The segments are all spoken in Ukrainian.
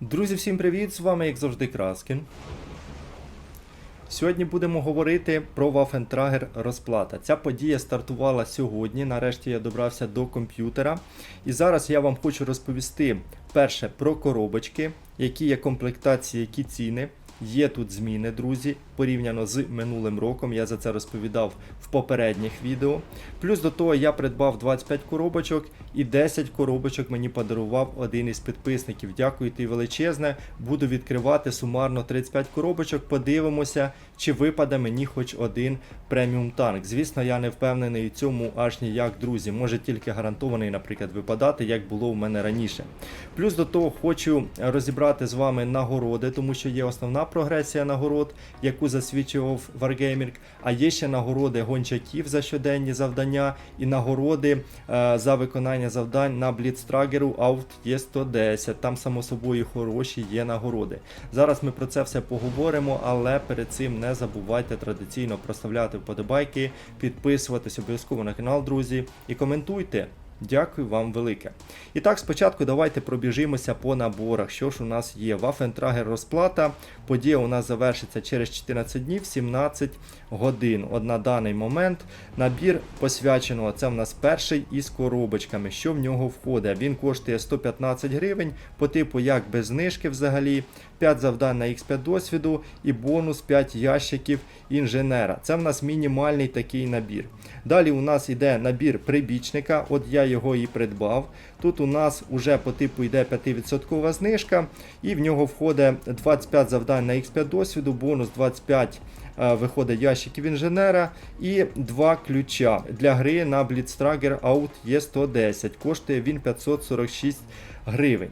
Друзі, всім привіт! З вами, як завжди, Краскін. Сьогодні будемо говорити про Waffentrager розплата. Ця подія стартувала сьогодні. Нарешті я добрався до комп'ютера. І зараз я вам хочу розповісти перше про коробочки, які є комплектації, які ціни. Є тут зміни, друзі, порівняно з минулим роком. Я за це розповідав в попередніх відео. Плюс до того я придбав 25 коробочок і 10 коробочок мені подарував один із підписників. Дякую ти величезне. Буду відкривати сумарно 35 коробочок. Подивимося, чи випаде мені хоч один преміум танк. Звісно, я не впевнений у цьому аж ніяк, друзі. Може тільки гарантований, наприклад, випадати, як було в мене раніше. Плюс до того хочу розібрати з вами нагороди, тому що є основна прогресія нагород, яку засвідчував Wargaming, а є ще нагороди гончаків за щоденні завдання і нагороди е, за виконання завдань на Бліцтрагеру Аут є 110. Там, само собою, хороші є нагороди. Зараз ми про це все поговоримо, але перед цим не забувайте традиційно проставляти вподобайки, підписуватись обов'язково на канал, друзі, і коментуйте. Дякую вам велике. І так, спочатку давайте пробіжимося по наборах. Що ж у нас є? Вафентрагер розплата. Подія у нас завершиться через 14 днів, 17 годин. От на даний момент набір посвяченого. Це в нас перший із коробочками. Що в нього входить? Він коштує 115 гривень, по типу як без знижки взагалі. 5 завдань на X5 досвіду і бонус 5 ящиків інженера. Це в нас мінімальний такий набір. Далі у нас йде набір прибічника, от я його і придбав. Тут у нас уже по типу йде 5% знижка, і в нього входить 25 завдань на X5 досвіду, бонус 25 е, виходить ящиків інженера і два ключа для гри на Blitztrager Out E110. Коштує він 546 гривень.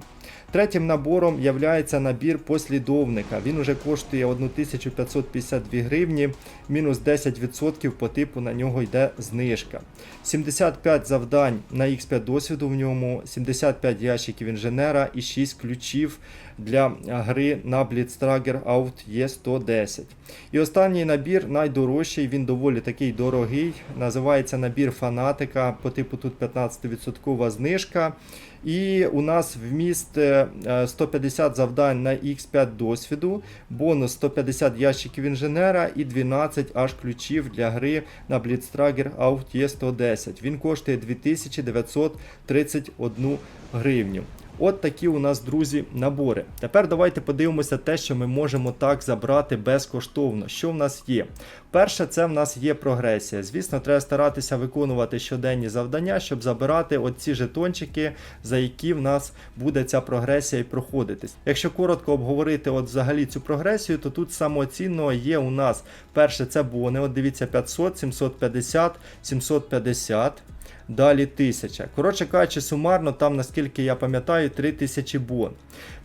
Третім набором є набір послідовника. Він уже коштує 1552 гривні, мінус 10% по типу на нього йде знижка. 75 завдань на X5 досвіду в ньому, 75 ящиків інженера і 6 ключів для гри на Blitztrager Out E110. І останній набір найдорожчий, він доволі такий дорогий. Називається набір фанатика. По типу тут 15% знижка. І у нас вміст е, 150 завдань на X5 досвіду, бонус 150 ящиків інженера і 12 аж ключів для гри на Blitztrager Out E110. Він коштує 2931 гривню. От такі у нас, друзі, набори. Тепер давайте подивимося те, що ми можемо так забрати безкоштовно. Що в нас є? Перше, це в нас є прогресія. Звісно, треба старатися виконувати щоденні завдання, щоб забирати оці жетончики, за які в нас буде ця прогресія і проходитись. Якщо коротко обговорити от взагалі цю прогресію, то тут самооцінного є у нас перше, це бони. От дивіться, 500, 750, 750. Далі 1000. Коротше кажучи, сумарно, там, наскільки я пам'ятаю, 3000 бон.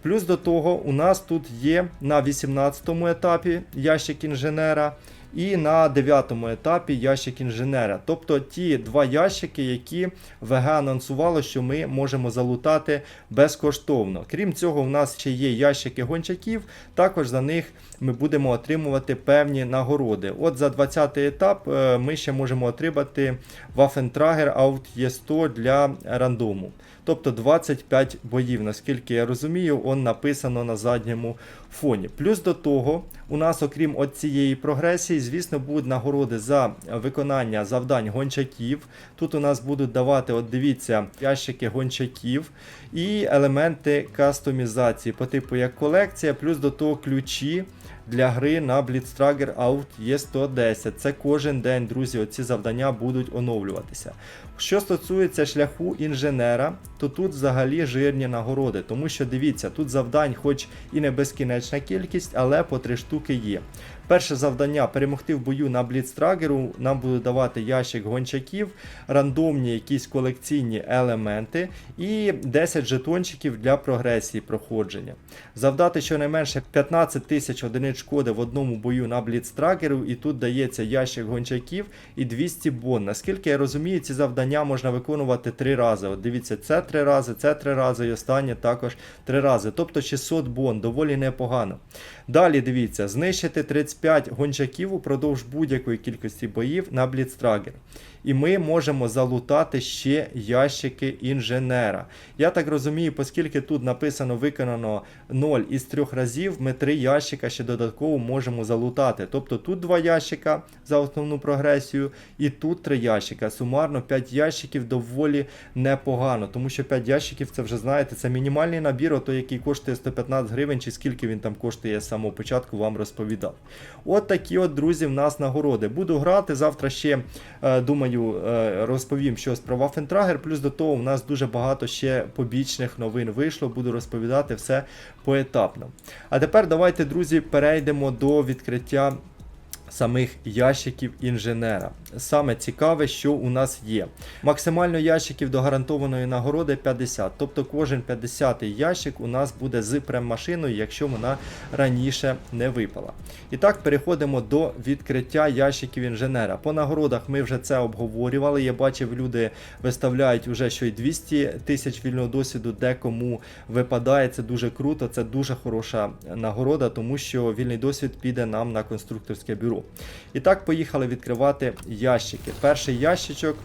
Плюс до того, у нас тут є на 18 етапі ящик інженера. І на 9 етапі ящик інженера. Тобто ті два ящики, які ВГ анонсувало, що ми можемо залутати безкоштовно. Крім цього, у нас ще є ящики гончаків, також за них ми будемо отримувати певні нагороди. От за 20 етап е, ми ще можемо отримати Waffentrager Out E100 для рандому. Тобто 25 боїв, наскільки я розумію, он написано на задньому фоні. Плюс до того, у нас, окрім цієї прогресії, звісно, будуть нагороди за виконання завдань гончаків. Тут у нас будуть давати, от дивіться, ящики гончаків і елементи кастомізації по типу як колекція, плюс до того ключі. Для гри на Blitztrager Out E110. Це кожен день, друзі, оці завдання будуть оновлюватися. Що стосується шляху інженера, то тут взагалі жирні нагороди, тому що дивіться, тут завдань, хоч і не безкінечна кількість, але по три штуки є. Перше завдання перемогти в бою на Бліцтрагеру. Нам будуть давати ящик гончаків, рандомні якісь колекційні елементи і 10 жетончиків для прогресії проходження. Завдати щонайменше 15 тисяч одиниць шкоди в одному бою на Бліцтрагеру, і тут дається ящик гончаків і 200 бон. Наскільки я розумію, ці завдання можна виконувати 3 рази. От дивіться, це 3 рази, це 3 рази і останнє також 3 рази. Тобто 600 бон, доволі непогано. Далі дивіться, знищити 35 гончаків упродовж будь-якої кількості боїв на Бліцтрагер. і ми можемо залутати ще ящики інженера. Я так розумію, оскільки тут написано виконано 0 із 3 разів, ми 3 ящика ще додатково можемо залутати. Тобто тут 2 ящика за основну прогресію, і тут 3 ящика. Сумарно 5 ящиків доволі непогано, тому що 5 ящиків це вже знаєте, це мінімальний набір, ото який коштує 115 гривень, чи скільки він там коштує я з самого початку, вам розповідав. От такі от, друзі, в нас нагороди. Буду грати. Завтра ще, е, думаю, е, розповім щось про Waffentrager. Плюс до того, у нас дуже багато ще побічних новин вийшло. Буду розповідати все поетапно. А тепер давайте, друзі, перейдемо до відкриття. Самих ящиків інженера. Саме цікаве, що у нас є. Максимально ящиків до гарантованої нагороди 50. Тобто кожен 50-й ящик у нас буде з прем-машиною, якщо вона раніше не випала. І так, переходимо до відкриття ящиків інженера. По нагородах ми вже це обговорювали. Я бачив, люди виставляють уже що й 200 тисяч вільного досвіду, декому випадає. Це дуже круто, це дуже хороша нагорода, тому що вільний досвід піде нам на конструкторське бюро. І так, поїхали відкривати ящики. Перший ящичок.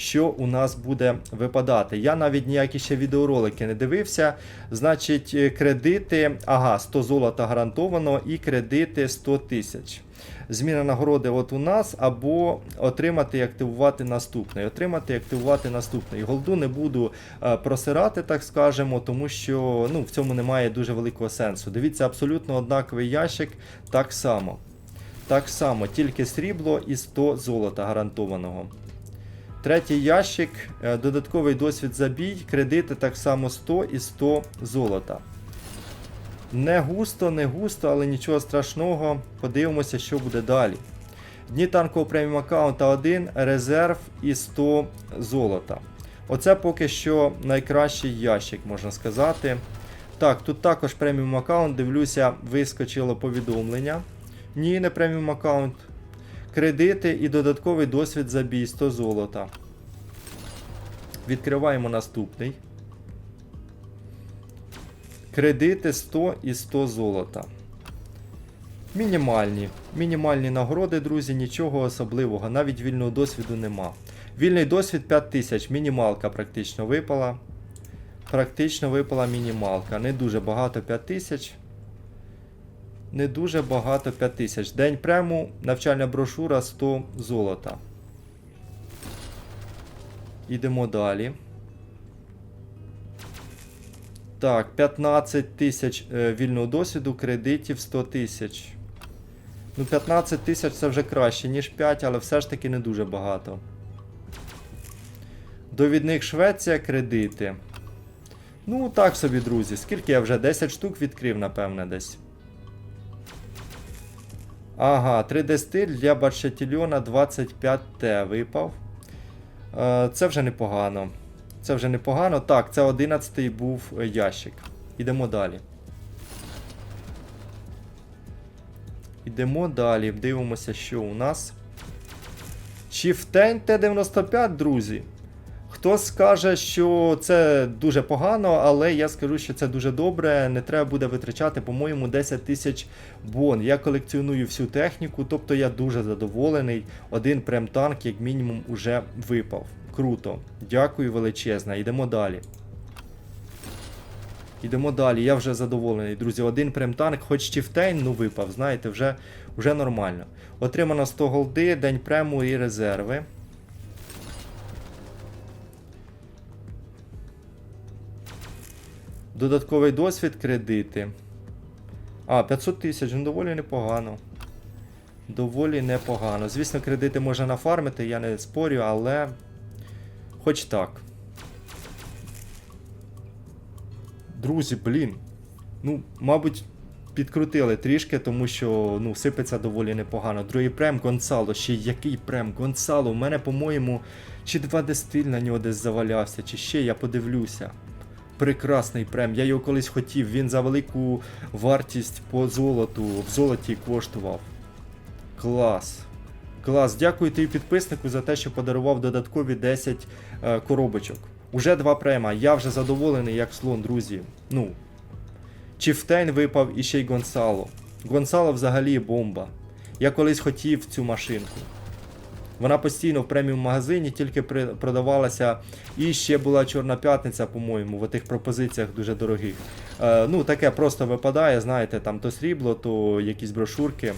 Що у нас буде випадати? Я навіть ніякі ще відеоролики не дивився. Значить, е, кредити, ага, 100 золота гарантовано і кредити 100 тисяч. Зміна нагороди от у нас, або отримати і активувати наступний. Отримати і активувати наступний. Голду не буду е, просирати, так скажемо, тому що ну, в цьому немає дуже великого сенсу. Дивіться, абсолютно однаковий ящик так само. Так само, тільки срібло і 100 золота гарантованого. Третій ящик, е, додатковий досвід забій, кредити так само 100 і 100 золота. Не густо, не густо, але нічого страшного. Подивимося, що буде далі. Дні танкового преміум аккаунта 1, резерв і 100 золота. Оце поки що найкращий ящик, можна сказати. Так, тут також преміум аккаунт, дивлюся, вискочило повідомлення. Ні, не преміум аккаунт. Кредити і додатковий досвід за бій 100 золота. Відкриваємо наступний. Кредити 100 і 100 золота. Мінімальні. Мінімальні нагороди, друзі, нічого особливого. Навіть вільного досвіду нема. Вільний досвід 5000. Мінімалка практично випала. Практично випала мінімалка. Не дуже багато 5000. Не дуже багато 5000. День прему, навчальна брошура 100 золота. Ідемо далі. Так, 15 тисяч е, вільного досвіду, кредитів 100 тисяч. Ну, 15 тисяч це вже краще, ніж 5, але все ж таки не дуже багато. Довідник Швеція, кредити. Ну, так собі, друзі. Скільки я вже 10 штук відкрив, напевне, десь. Ага, 3D стиль для Баршатільйона 25Т випав. Е, Це вже непогано. Це вже непогано. Так, це 11-й був ящик. Ідемо далі. Ідемо далі. Дивимося, що у нас. Chieftain Т-95, друзі. Хтось скаже, що це дуже погано, але я скажу, що це дуже добре. Не треба буде витрачати, по-моєму, 10 тисяч бон. Я колекціоную всю техніку, тобто я дуже задоволений. Один прем-танк, як мінімум, уже випав. Круто. Дякую величезне. Йдемо далі. Йдемо далі, я вже задоволений, друзі. Один прем-танк, хоч Чіфтейн, ну випав, знаєте, вже, вже нормально. Отримано 100 голди, день прему і резерви. Додатковий досвід, кредити. А, 500 тисяч, ну доволі непогано. Доволі непогано. Звісно, кредити можна нафармити, я не спорю, але. Хоч так. Друзі, блін. Ну, мабуть, підкрутили трішки, тому що ну, сипеться доволі непогано. Другий прем Гонсало. Ще який прем Гонсало. У мене, по-моєму, чи 2D стиль на нього десь завалявся, чи ще я подивлюся. Прекрасний прем. Я його колись хотів. Він за велику вартість по золоту в золоті коштував. Клас. Клас. Дякую тобі підписнику за те, що подарував додаткові 10 е, коробочок. Уже два према. Я вже задоволений, як слон, друзі. Ну. Чіфтейн випав і ще й Гонсало. Гонсало взагалі бомба. Я колись хотів цю машинку. Вона постійно в преміум магазині тільки продавалася. І ще була Чорна п'ятниця, по-моєму, в тих пропозиціях дуже дорогих. Е, ну, таке просто випадає, знаєте, там то срібло, то якісь брошурки.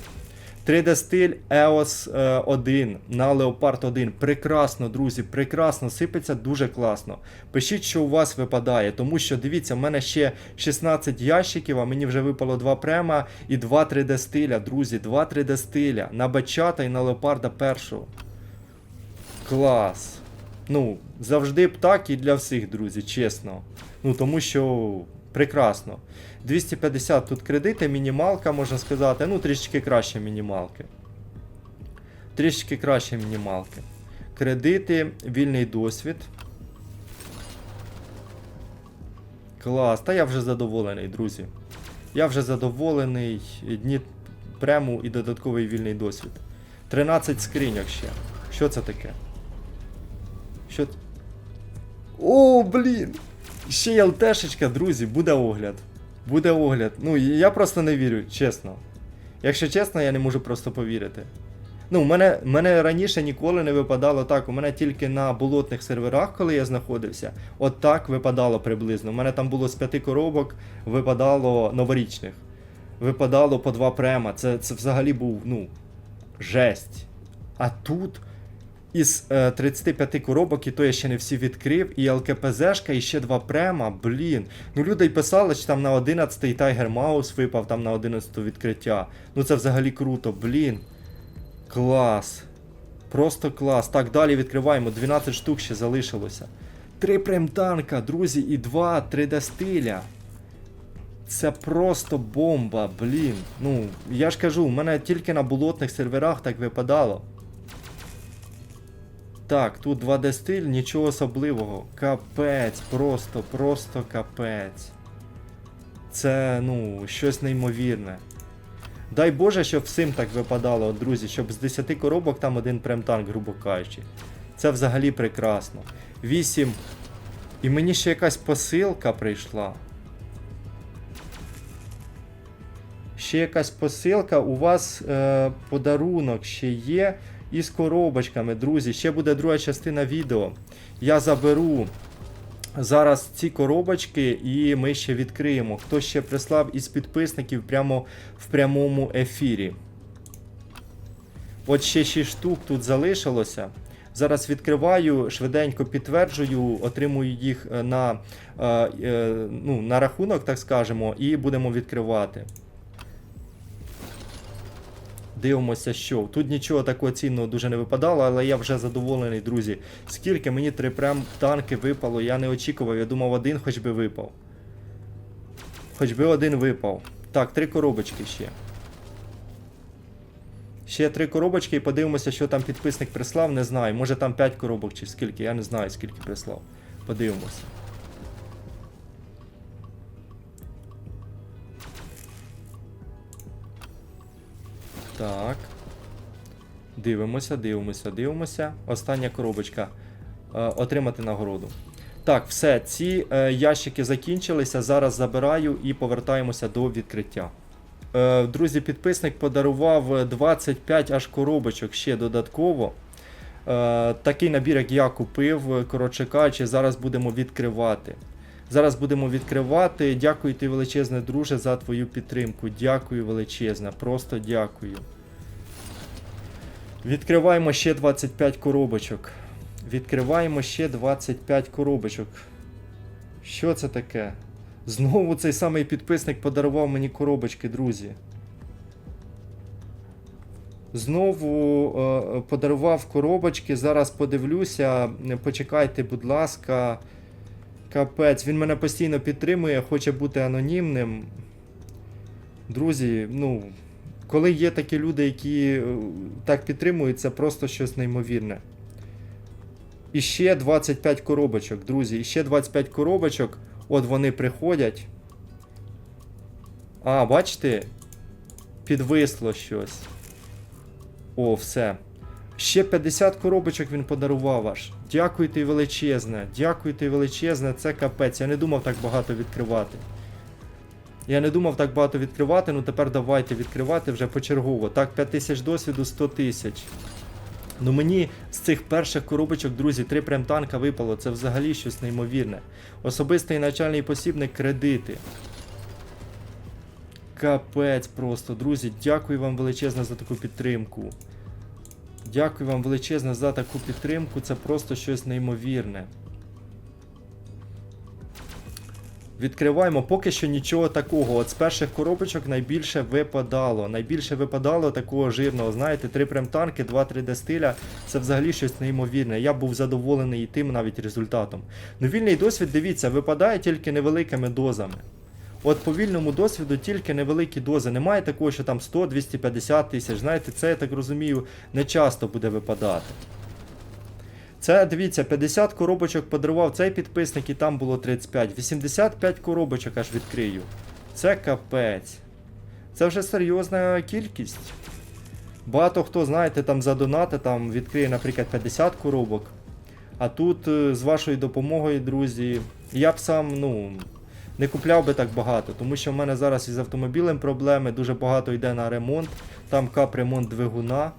3D стиль EOS е, 1 на Leopard 1. Прекрасно, друзі, прекрасно, сипеться дуже класно. Пишіть, що у вас випадає, тому що дивіться, в мене ще 16 ящиків, а мені вже випало 2 према і 2 3D стиля, друзі, 2 3D стиля на бачата і на леопарда першого. Клас. Ну, завжди б так і для всіх, друзі, чесно. Ну, тому що прекрасно. 250 тут кредити, мінімалка, можна сказати. Ну, трішечки краще мінімалки. Трішечки краще мінімалки. Кредити, вільний досвід. Клас. Та я вже задоволений, друзі. Я вже задоволений. Дні прему і додатковий вільний досвід. 13 скриньок ще. Що це таке? Що. О, блін! Ще є ЛТшечка, друзі, буде огляд. Буде огляд. Ну, я просто не вірю, чесно. Якщо чесно, я не можу просто повірити. Ну, мене, мене раніше ніколи не випадало так. У мене тільки на болотних серверах, коли я знаходився, от так випадало приблизно. У мене там було з п'яти коробок, випадало новорічних. Випадало по два према. Це, це взагалі був, ну, жесть. А тут із е, 35 коробок, і то я ще не всі відкрив, і ЛКПЗшка, і ще два према, блін. Ну люди й писали, що там на 11-й Тайгер Маус випав, там на 11 відкриття. Ну це взагалі круто, блін. Клас. Просто клас. Так, далі відкриваємо. 12 штук ще залишилося. Три прем-танка, друзі, і два 3D стиля. Це просто бомба, блін. Ну, я ж кажу, у мене тільки на болотних серверах так випадало. Так, тут 2D стиль, нічого особливого. Капець, просто, просто капець. Це, ну, щось неймовірне. Дай Боже, щоб всім так випадало, друзі, щоб з 10 коробок там один прем-танк, грубо кажучи. Це взагалі прекрасно. 8. І мені ще якась посилка прийшла. Ще якась посилка, у вас е, подарунок ще є із коробочками, друзі. Ще буде друга частина відео. Я заберу зараз ці коробочки і ми ще відкриємо. Хто ще прислав із підписників прямо в прямому ефірі. От ще 6 штук тут залишилося. Зараз відкриваю, швиденько підтверджую, отримую їх е, на, е, е, ну, на рахунок, так скажемо, і будемо відкривати. Дивимося, що. Тут нічого такого цінного дуже не випадало, але я вже задоволений, друзі. Скільки мені три прям танки випало, я не очікував, я думав, один хоч би випав. Хоч би один випав. Так, три коробочки ще. Ще три коробочки і подивимося, що там підписник прислав, не знаю. Може там 5 коробок чи скільки, я не знаю, скільки прислав. Подивимося. Так. Дивимося, дивимося, дивимося. Остання коробочка. Е, отримати нагороду. Так, все, ці е, ящики закінчилися. Зараз забираю і повертаємося до відкриття. Е, друзі, підписник подарував 25 аж коробочок ще додатково. Е, такий набір, як я купив, коротше кажучи, зараз будемо відкривати. Зараз будемо відкривати. Дякую ти величезне, друже, за твою підтримку. Дякую величезне, просто дякую. Відкриваємо ще 25 коробочок. Відкриваємо ще 25 коробочок. Що це таке? Знову цей самий підписник подарував мені коробочки, друзі. Знову е, подарував коробочки. Зараз подивлюся. Почекайте, будь ласка. Капець, він мене постійно підтримує, хоче бути анонімним. Друзі, ну, коли є такі люди, які е, так підтримують, це просто щось неймовірне. І ще 25 коробочок, друзі, і ще 25 коробочок. От вони приходять. А, бачите? Підвисло щось. О, все. Ще 50 коробочок він подарував аж. Дякуйте величезне, дякуйте величезне, це капець. Я не думав так багато відкривати. Я не думав так багато відкривати, ну тепер давайте відкривати вже почергово. Так, 5 тисяч досвіду, 100 тисяч. Ну мені з цих перших коробочок, друзі, три прем-танка випало, це взагалі щось неймовірне. Особистий начальний посібник кредити. Капець просто, друзі, дякую вам величезно за таку підтримку. Дякую вам величезно за таку підтримку, це просто щось неймовірне. Відкриваємо поки що нічого такого. От з перших коробочок найбільше випадало. Найбільше випадало такого жирного. Знаєте, три прем-танки, 2-3D стиля. Це взагалі щось неймовірне. Я був задоволений і тим навіть результатом. Ну, вільний досвід, дивіться, випадає тільки невеликими дозами. От по вільному досвіду тільки невеликі дози. Немає такого, що там 100-250 тисяч. Знаєте, це, я так розумію, не часто буде випадати. Це, дивіться, 50 коробочок подарував цей підписник і там було 35. 85 коробочок аж відкрию. Це капець. Це вже серйозна кількість. Багато хто, знаєте, там за донати там відкриє, наприклад, 50 коробок. А тут е, з вашою допомогою, друзі, я б сам, ну, не купляв би так багато, тому що в мене зараз із автомобілем проблеми, дуже багато йде на ремонт, там капремонт двигуна.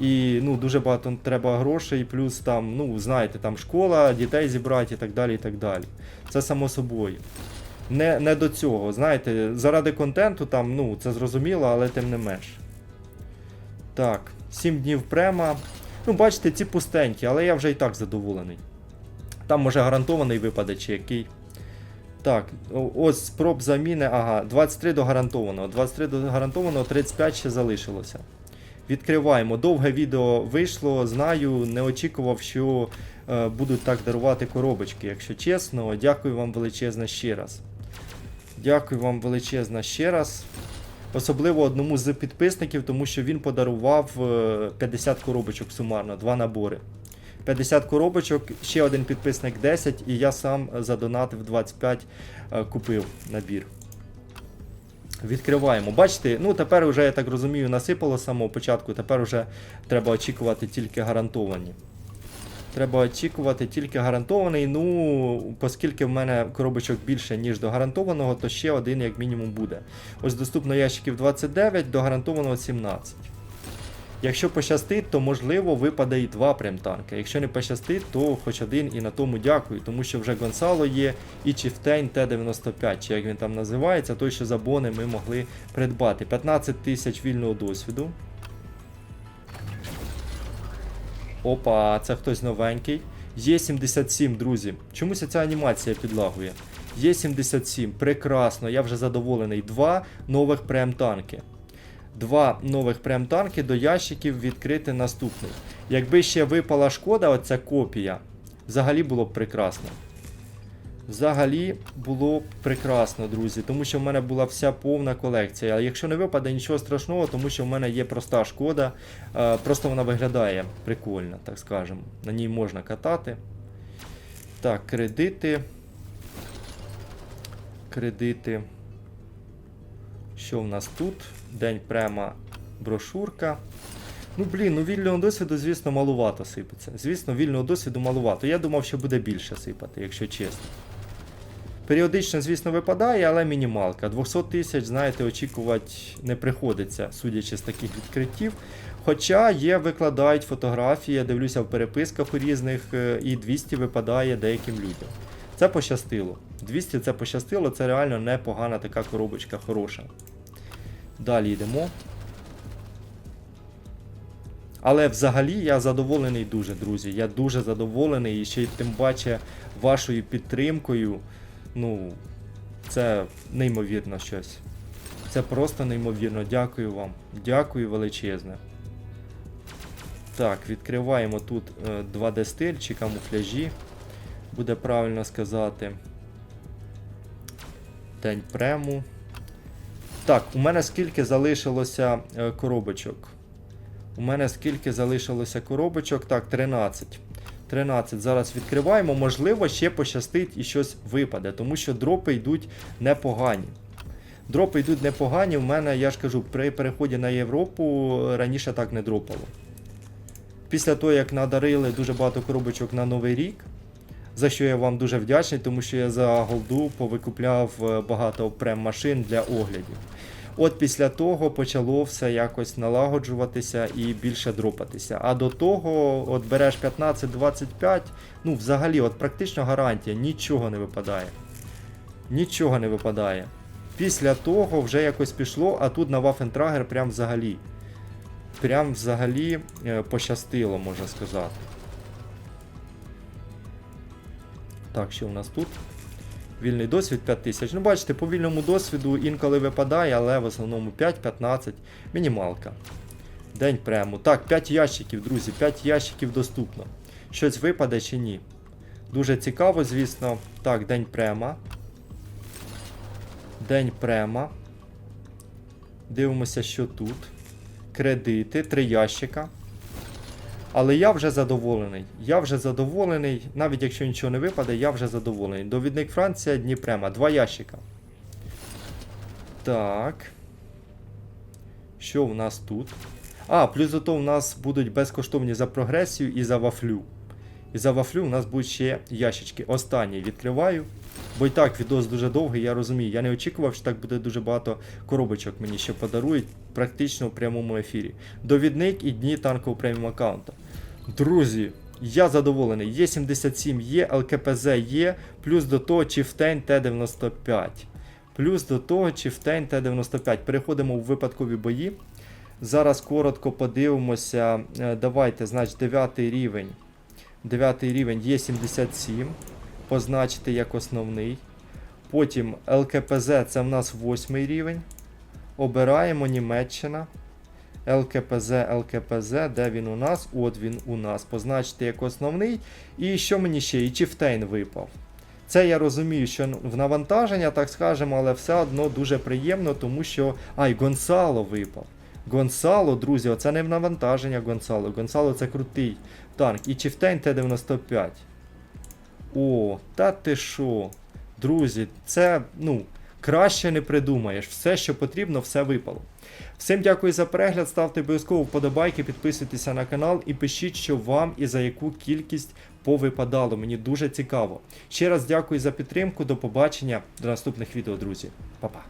І ну, дуже багато треба грошей, плюс там, ну, знаєте, там школа, дітей зібрати і так далі. і так далі. Це само собою. Не, не до цього. Знаєте, заради контенту там, ну, це зрозуміло, але тим не менш. Так, 7 днів према. Ну, бачите, ці пустенькі, але я вже і так задоволений. Там може гарантований випаде чи який. Так, ось спроб заміни. Ага, 23 до гарантованого. 23 до гарантованого, 35 ще залишилося. Відкриваємо. Довге відео вийшло. Знаю, не очікував, що е, будуть так дарувати коробочки. Якщо чесно, дякую вам величезно ще раз. Дякую вам величезно ще раз. Особливо одному з підписників, тому що він подарував е, 50 коробочок сумарно, два набори. 50 коробочок, ще один підписник 10, і я сам задонатив 25, е, купив набір. Відкриваємо. Бачите, ну тепер вже, я так розумію, насипало з самого початку, тепер вже треба очікувати тільки гарантовані. Треба очікувати тільки гарантований. Ну, оскільки в мене коробочок більше, ніж до гарантованого, то ще один як мінімум буде. Ось доступно ящиків 29, до гарантованого 17. Якщо пощастить, то можливо випаде і два прем-танки. Якщо не пощастить, то хоч один і на тому дякую, тому що вже Гонсало є і Чіфтейн Т-95, чи як він там називається, той, що за бони ми могли придбати. 15 тисяч вільного досвіду. Опа, це хтось новенький. Є 77, друзі. Чомусь ця анімація підлагує. Є 77, прекрасно, я вже задоволений. Два нових прем-танки. Два нових прем-танки до ящиків відкрити наступний. Якби ще випала шкода, оця копія, взагалі було б прекрасно. Взагалі було б прекрасно, друзі, тому що в мене була вся повна колекція. А якщо не випаде, нічого страшного, тому що в мене є проста шкода. Е, просто вона виглядає прикольно, так скажемо. На ній можна катати. Так, кредити. Кредити. Що в нас тут? День према брошурка. Ну, блін, ну вільного досвіду, звісно, малувато сипеться. Звісно, вільного досвіду малувато. Я думав, що буде більше сипати, якщо чесно. Періодично, звісно, випадає, але мінімалка. 200 тисяч, знаєте, очікувати не приходиться, судячи з таких відкриттів. Хоча є, викладають фотографії, я дивлюся в переписках у різних, е, і 200 випадає деяким людям. Це пощастило. 200 це пощастило, це реально непогана така коробочка хороша. Далі йдемо. Але взагалі я задоволений дуже, друзі. Я дуже задоволений і ще й тим паче вашою підтримкою. Ну, це неймовірно щось. Це просто неймовірно. Дякую вам. Дякую величезне. Так, відкриваємо тут е, 2D стиль чи камуфляжі. Буде правильно сказати. День прему. Так, у мене скільки залишилося е, коробочок? У мене скільки залишилося коробочок? Так, 13. 13. Зараз відкриваємо. Можливо, ще пощастить і щось випаде, тому що дропи йдуть непогані. Дропи йдуть непогані. У мене, я ж кажу, при переході на Європу раніше так не дропало. Після того, як надарили дуже багато коробочок на Новий рік, за що я вам дуже вдячний, тому що я за голду повикупляв е, багато прем-машин для оглядів. От після того почало все якось налагоджуватися і більше дропатися. А до того, от береш 15-25, ну взагалі, от практично гарантія, нічого не випадає. Нічого не випадає. Після того вже якось пішло, а тут на Waffentrager прям взагалі. Прям взагалі е, пощастило, можна сказати. Так, що у нас тут? Вільний досвід 5000. Ну, бачите, по вільному досвіду інколи випадає, але в основному 5-15 мінімалка. День прему. Так, 5 ящиків, друзі, 5 ящиків доступно. Щось випаде чи ні. Дуже цікаво, звісно. Так, день према. День према. Дивимося, що тут. Кредити, 3 ящика. Але я вже задоволений. Я вже задоволений. Навіть якщо нічого не випаде, я вже задоволений. Довідник Франція, Дніпрема. Два ящика. Так. Що в нас тут? А, плюс до того в нас будуть безкоштовні за прогресію і за вафлю. І за вафлю у нас будуть ще ящички. Останній відкриваю. Бо і так відос дуже довгий, я розумію. Я не очікував, що так буде дуже багато коробочок мені ще подарують практично в прямому ефірі. Довідник і дні танкового преміум аккаунта. Друзі, я задоволений. Є 77, є, ЛКПЗ є, плюс до того Chieftain Т-95. Плюс до того Chieftain Т-95. Переходимо в випадкові бої. Зараз коротко подивимося. Е, Давайте, значить, 9 рівень. 9 рівень є 77. Позначити як основний. Потім ЛКПЗ це в нас 8 рівень. Обираємо Німеччина. ЛКПЗ, ЛКПЗ, де він у нас? От він у нас. Позначити як основний. І що мені ще? І Чіфтейн випав. Це я розумію, що в навантаження, так скажемо, але все одно дуже приємно, тому що. Ай, Гонсало випав. Гонсало, друзі, оце не в навантаження Гонсало. Гонсало це крутий танк. І Чіфтейн Т-95. О, та ти що? Друзі, це, ну, краще не придумаєш. Все, що потрібно, все випало. Всім дякую за перегляд, ставте обов'язково вподобайки, підписуйтеся на канал і пишіть, що вам і за яку кількість повипадало. Мені дуже цікаво. Ще раз дякую за підтримку. До побачення, до наступних відео, друзі. Па-па.